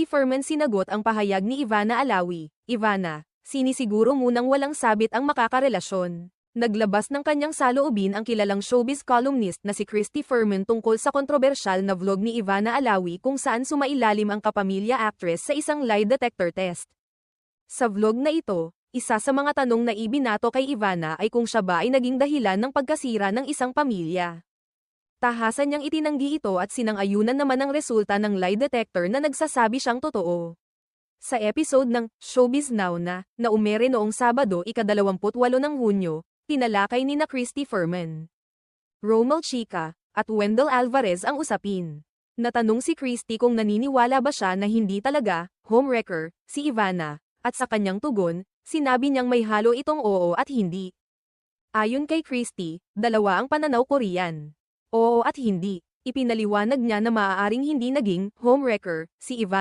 Christy Furman sinagot ang pahayag ni Ivana Alawi. Ivana, sinisiguro munang walang sabit ang makakarelasyon. Naglabas ng kanyang saloobin ang kilalang showbiz columnist na si Christy Furman tungkol sa kontrobersyal na vlog ni Ivana Alawi kung saan sumailalim ang kapamilya actress sa isang lie detector test. Sa vlog na ito, isa sa mga tanong na ibinato kay Ivana ay kung siya ba ay naging dahilan ng pagkasira ng isang pamilya. Tahasan niyang itinanggi ito at sinang-ayunan naman ang resulta ng lie detector na nagsasabi siyang totoo. Sa episode ng Showbiz Now na, na umere noong Sabado ika-28 ng Hunyo, tinalakay ni na Christy Furman, Romel Chica, at Wendell Alvarez ang usapin. Natanong si Christy kung naniniwala ba siya na hindi talaga, homewrecker, si Ivana, at sa kanyang tugon, sinabi niyang may halo itong oo at hindi. Ayon kay Christy, dalawa ang pananaw ko riyan. Oo at hindi. Ipinaliwanag niya na maaaring hindi naging homewrecker si Ivana.